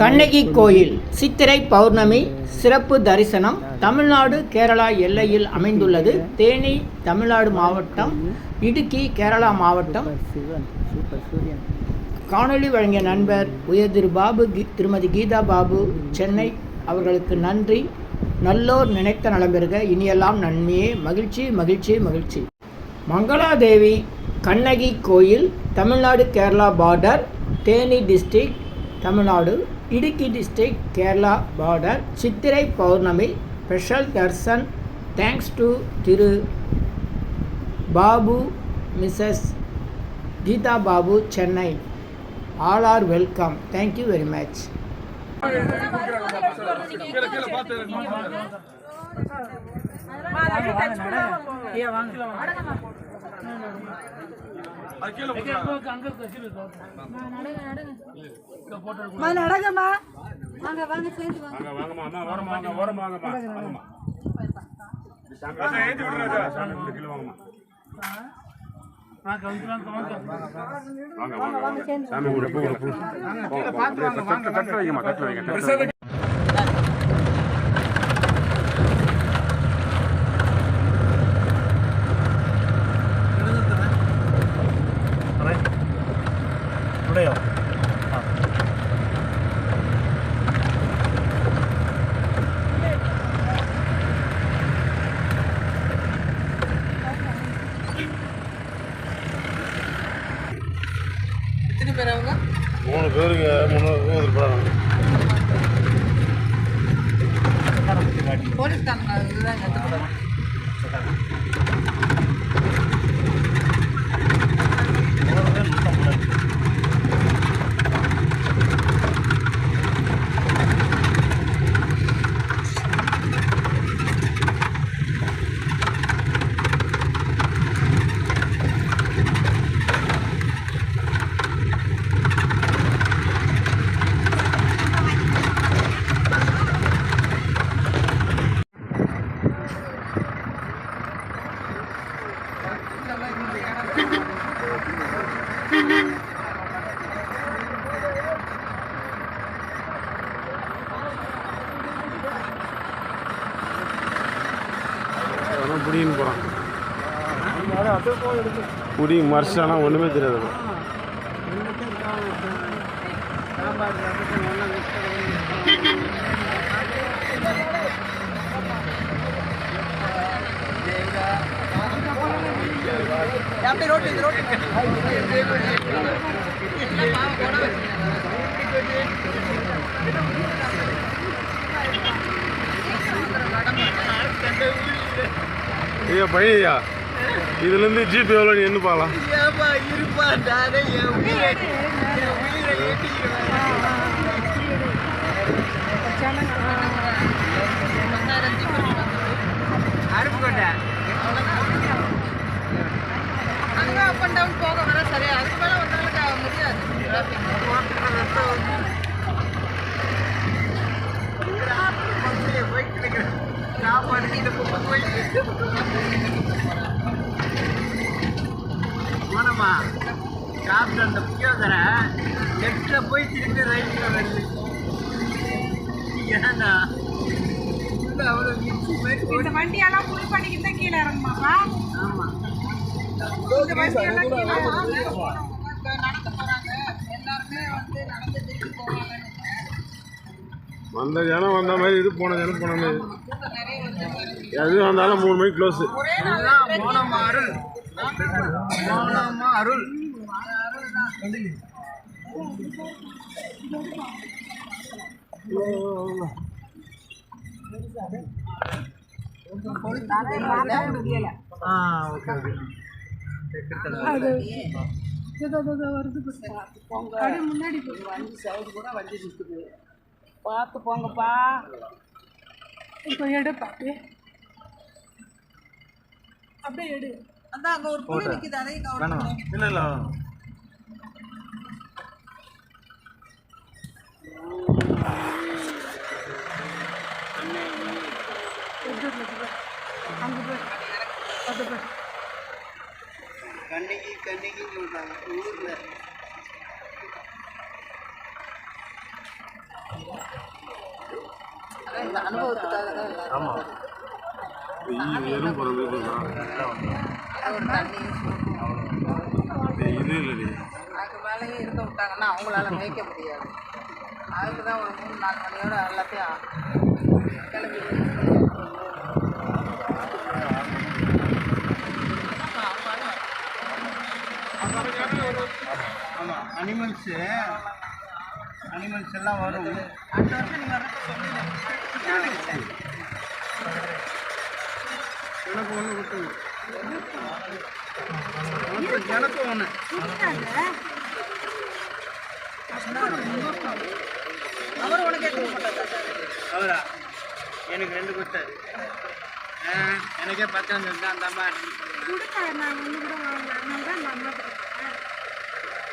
கண்ணகி கோயில் சித்திரை பௌர்ணமி சிறப்பு தரிசனம் தமிழ்நாடு கேரளா எல்லையில் அமைந்துள்ளது. தேனி தமிழ்நாடு மாவட்டம் இடுக்கி கேரளா மாவட்டம். காணொளி வழங்கிய நண்பர் உயர் திரு பாபு திருமதி கீதா பாபு சென்னை. அவர்களுக்கு நன்றி. நல்லோர் நினைத்த நலம் பெறுக. இனியெல்லாம் நன்மையே. மகிழ்ச்சி மகிழ்ச்சி மகிழ்ச்சி. மங்களாதேவி கண்ணகி கோயில் Tamil Nadu Kerala border Theni district Tamil Nadu Idukki district Kerala border Chithirai Pournami special darshan thanks to Thiru Babu Mrs Geetha Babu Chennai. All are welcome thank you very much அம்மா, நடங்கம்மா. வாங்க வாங்க சேர்ந்து வாங்க. வாங்கம்மா அம்மா ஓரமா வாங்க ஓரமா வாங்கம்மா. வாங்கம்மா. சாமி ஏத்தி விடுறாங்க சாமி இந்த கிலோ வாங்கம்மா. வாங்க வாங்க வாங்க. சாமி கூட பூ பூ தட்டு தட்டு வைங்கம்மா தட்டு வைங்க தட்டு வைங்க மூணு பேருக்கு மூணு பேர் இருப்பாங்க அதெல்லாம் புடின்னு போகிறான் புடி மறைச்சானா ஒன்றுமே தெரியாது. ஐயா பையா இதுலேருந்து ஜிபே எவ்வளோ நீ என்ன உயிரை ஏற்றிக்கிறேன் வந்து நடந்து திரும்பி போவாங்க வந்த ஜனம் வந்த மாதிரி இது போன ஜனம் போன மாதிரி. எது வந்தாலும் மூணு மணிக்கு க்ளோஸு எல்லாம் மோனமா அருள். அருள் ஆ ஓகே ஓகே அப்படி முன்னாடி போய் வண்டி சைடு கூட வண்டி நிற்குது பார்த்து போங்கப்பா. இப்போ எடுப்பா அப்படியே அப்படியே எடு. அதான் அங்கே ஒரு புள்ளி நிற்குது அதையும் கவனிக்கணும் இல்லை இல்லை. அங்கே போய். அது போய். கண்ணகி கண்ணகின்னு சொல்றாங்க. ஊர்ல. அதான் இந்த அனுபவத்துக்காக தான் எல்லாரும் ஆமா. இது எறும்பு போகிறது இது அது ஒரு தண்ணி இது இல்லடி அதுக்கு மேலேயும் இருக்க விட்டாங்கன்னா அவங்களால மேய்க்க முடியாது. அதுக்கு தான் ஒரு மூணு நாலு மணியோட எல்லாத்தையும் கிளம்பி ஆமாம் அனிமல்ஸு அனிமல்ஸ் எல்லாம் வரும். அடுத்த வருஷம் நீங்கள் வரப்ப சொல்லுங்க. எனக்கு ஒன்று கொடுத்துங்க எனக்கு ஒன்று அவர் உனக்கு அவரா? எனக்கு ரெண்டு கொடுத்தாரு எனக்கே பத்து வந்துருந்தா அந்த அம்மா. ஆ, நீ பாட்டு இங்கேயே போட்டு போயிட்டா ஃபோன் யார் வாங்கி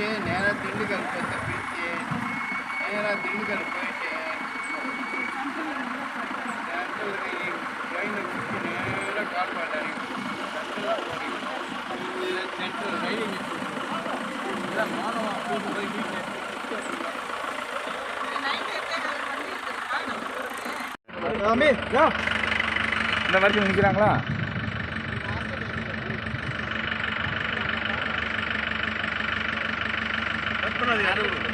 போயிட்டு நேராக திண்டுக்கல் போய் தப்பிச்சு நேராக திண்டுக்கல் போயிட்டு ட்ரெயினை பிடிச்சி நேராக கால் பண்ணாரு சென்ட்ரல் ரயில் இதெல்லாம் மாணவா கூட்டு போய் இந்த வரைக்கும் நிற்கிறாங்களா கண்டேன்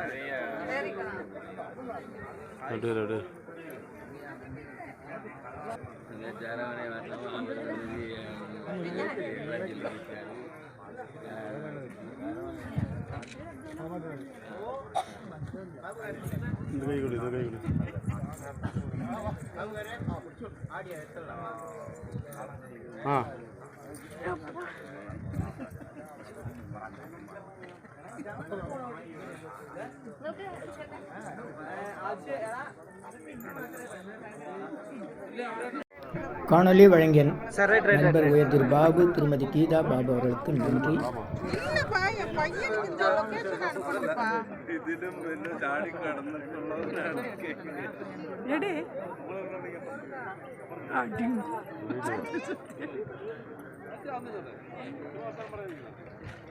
அப்படியே அப்படியே இந்த கை கொடு இந்த கை கொடு. ஆ. காணொலி வழங்கிய நண்பர் உயர் திரு பாபு திருமதி கீதா பாபு அவர்களுக்கு நன்றி. இல்லைப்பா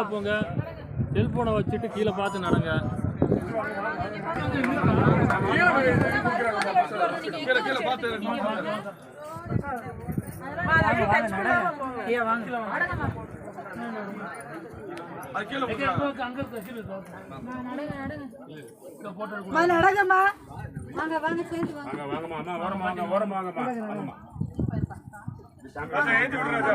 லைனில் போங்க. செல்ஃபோனை வச்சுட்டு கீழே பார்த்து நடங்க. நடங்கம்மா. வாங்க வாங்க சேர்ந்து வாங்க. வாங்க வாங்கம்மா அம்மா ஓரமா வாங்க ஓரமா வாங்கம்மா வாங்கம்மா. சாமி ஏத்தி விடுறாஜா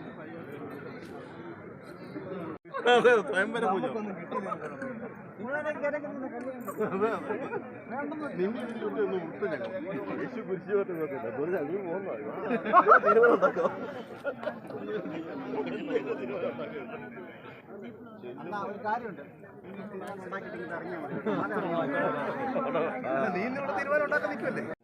இந்த கீழே வாங்கம்மா வாங்க வாங்க வாங்க சாமி கூட பூ பூ தட்டு தட்டு வைங்கம்மா தட்டு வைங்க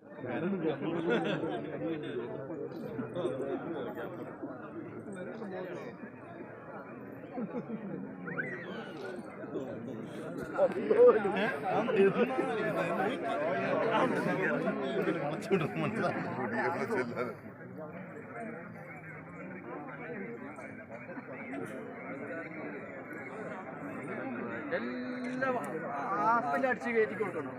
എല്ലാം അടിച്ച് കയറ്റി കൊടുക്കണം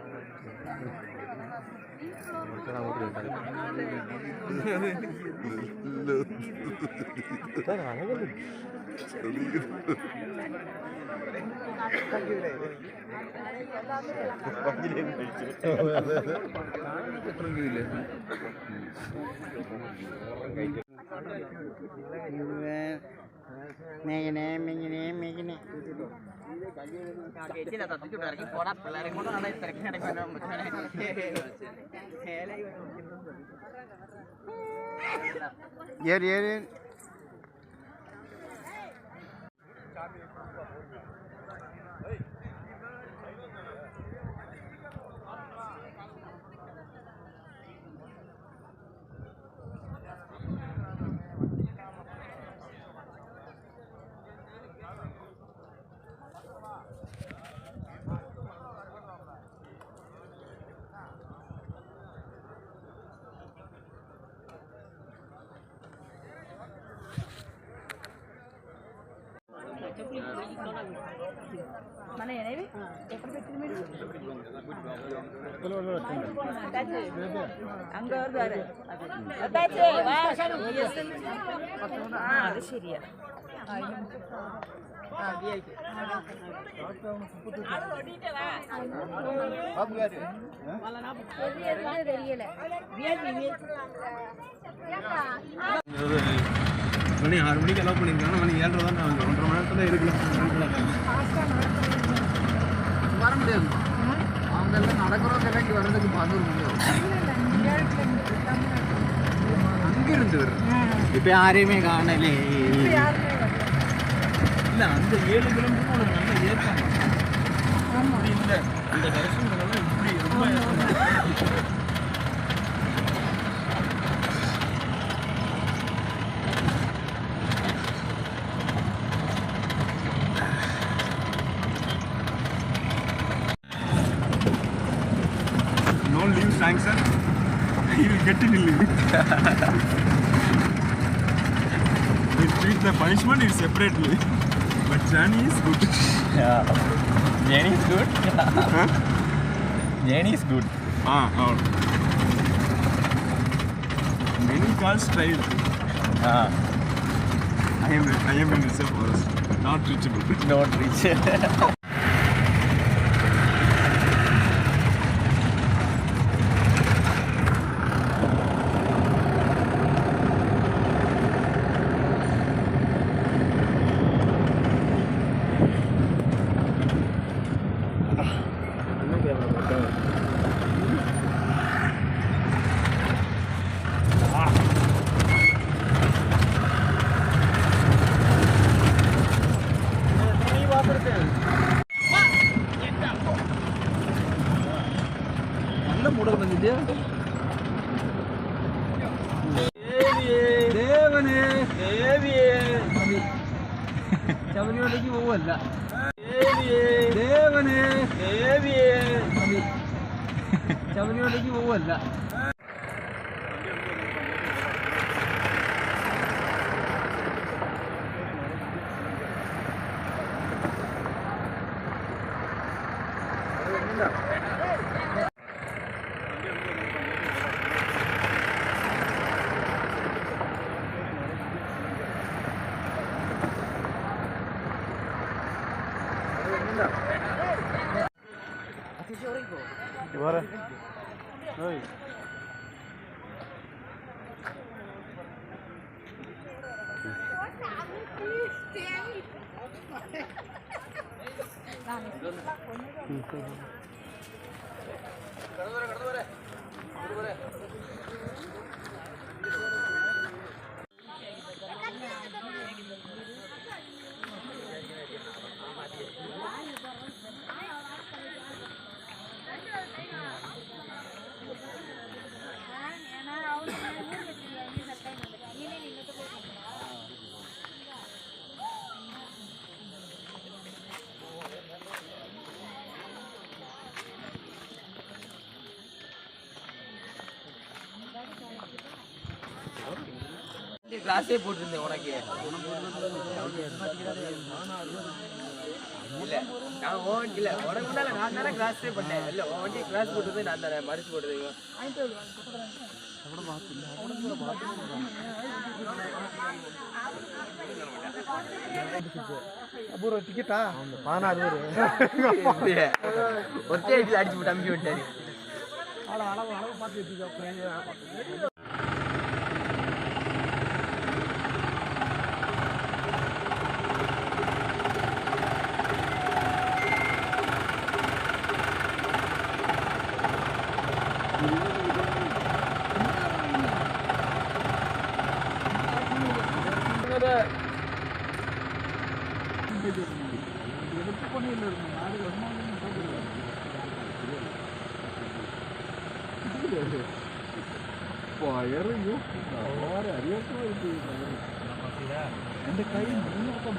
മേഘനെ മേഘനെ മേഘനെ ചേച്ചിനെ തത്തിച്ചുണ്ട് ഇറങ്ങി പോടാ പിള്ളേരെ കൊണ്ട് നടന്ന തിരക്കിനടക്കാൻ ഏറി ഏറി మన ఏవి ఎక్కడ పెట్టింది మీరు அங்க வருது அது அத்தாச்சி, வா. ஆ, அது சரியா தெரியல மணி ஆறு மணிக்கு அலோவ் பண்ணியிருக்காங்க. மணி ஏழரை தான் நான் ஒன்றரை மணி நேரத்தில் இருக்கலாம் வர முடியாது. அவங்க எல்லாம் நடக்கிறவங்க இறங்கி வர்றதுக்கு மணி ஆகும் அங்கிருந்து இப்போ யாரையுமே காணலே. இல்லை அந்த ஏழு கிலோமீட்டர் ஒரு நல்ல ஏற்றம் அப்படி இல்லை அந்த தரிசனங்களெல்லாம் இப்படி ரொம்ப we treat the punishment is separately. But journey is good. yeah. Jenny is good. Jenny is good. Ah, oh. Many cars tried. Ah, I am I am in reserve forest. Not reachable. not rich. হবে கிளாஸே போட்டிருந்தேன் உனக்கு. இல்ல நான் own இல்ல. உனக்கு நான் தானே கிளாஸே பண்ணேன் இல்ல உன் வண்டி கிளாஸ் போட்டது நான் தானே மறைச்சு போட்டது. அபூர்வ டிக்கெட்டா பதினாறு பேர். ஒத்தே அடிச்சு அடிச்சு போட்டு அமுக்கி விட்டாரு. அளவு அளவு அளவு പയറിയോ അറിയാത്ത എന്റെ കൈ മുന്നോക്കം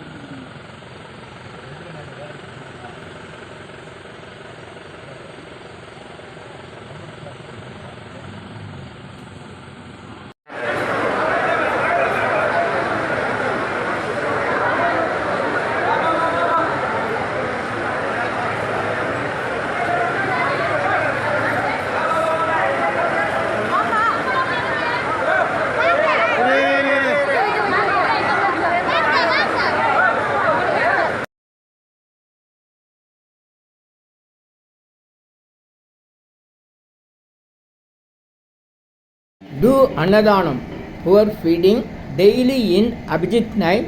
Do Annadhanam, poor feeding, daily in Abhijit night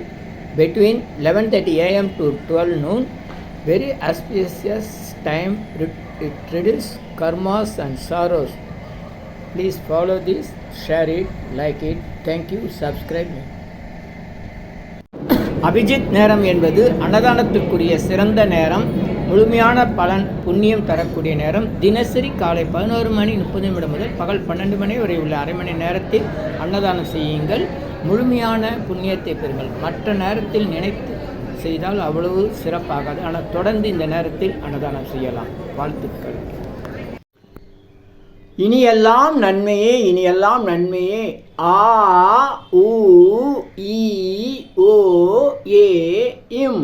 between 11.30 am to 12 noon. Very auspicious time, it reduces karmas and sorrows. Please follow this, share it, like it. Thank you, subscribe me. Abhijit நேரம் என்பது அன்னதானத்திற்குரிய சிறந்த நேரம் முழுமையான பலன் புண்ணியம் தரக்கூடிய நேரம் தினசரி காலை பதினோரு மணி முப்பது நிமிடம் முதல் பகல் பன்னெண்டு மணி வரை உள்ள அரை மணி நேரத்தில் அன்னதானம் செய்யுங்கள். முழுமையான புண்ணியத்தை பெறுங்கள். மற்ற நேரத்தில் நினைத்து செய்தால் அவ்வளவு சிறப்பாகாது. ஆனால் தொடர்ந்து இந்த நேரத்தில் அன்னதானம் செய்யலாம். வாழ்த்துக்கள். இனியெல்லாம் நன்மையே இனியெல்லாம் நன்மையே. ஆ உ ஈ ஓ ஏ இம்.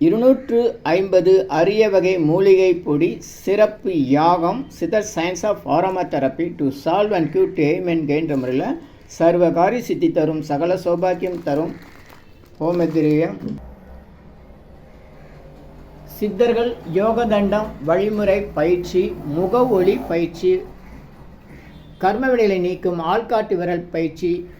இருநூற்று ஐம்பது அரிய வகை மூலிகை பொடி சிறப்பு யாகம் Siddhar science of aroma therapy to solve and cure to என்கின்ற முறையில் சர்வகாரி சித்தி தரும் சகல சௌபாக்கியம் தரும் ஹோமதிரியம் சித்தர்கள் யோகதண்டம் வழிமுறை பயிற்சி முக ஒளி பயிற்சி கர்மவினைகளை நீக்கும் ஆள்காட்டு விரல் பயிற்சி